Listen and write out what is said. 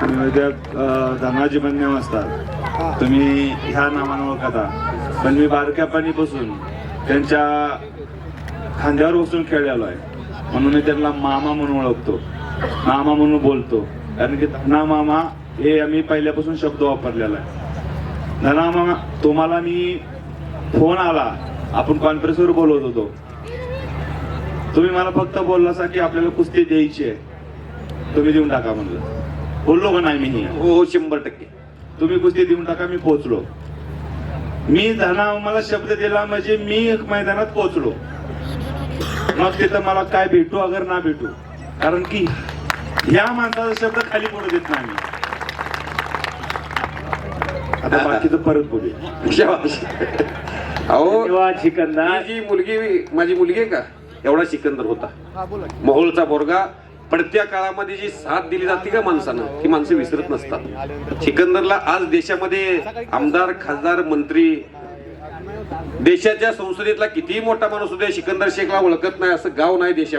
तुम्ही उद्या धनाजी बनण्या असतात तुम्ही ह्या नावानं ओळखता. पण मी बारक्यापणीपासून त्यांच्या खांद्यावर बसून खेळलेलो आहे. म्हणून मी त्यांना मामा म्हणून ओळखतो. मामा म्हणून बोलतो. कारण की धना मामा हे आम्ही पहिल्यापासून शब्द वापरलेला आहे. धना मामा तुम्हाला मी फोन आला. आपण कॉन्फरन्सवर बोलवत होतो. तुम्ही मला फक्त बोललासा की आपल्याला कुस्ती द्यायची आहे. तुम्ही देऊन टाका म्हणलं. बोललो का नाही मी हो हो शंभर टक्के. तुम्ही कुस्ती देऊन टाका मी पोहोचलो. मी धना मला शब्द दिला म्हणजे मी एक मैदानात पोहोचलो. मग तिथं मला काय भेटू अगर ना भेटू. कारण की या माणसाचा शब्द खाली पडू देत नाही आता बाकीचं परत बोलूया. अहो ही जी मुलगी माझी मुलगी आहे का? एवढा सिकंदर होता. मोहोळचा बोरगा पण त्या काळामध्ये जी साथ दिली जाते का माणसानं ती माणसं विसरत नसतात. सिकंदरला आज देशामध्ये आमदार खासदार मंत्री देशाच्या संसदेतला कितीही मोठा माणूस उद्या सिकंदर शेखला ओळखत नाही असं गाव नाही देशात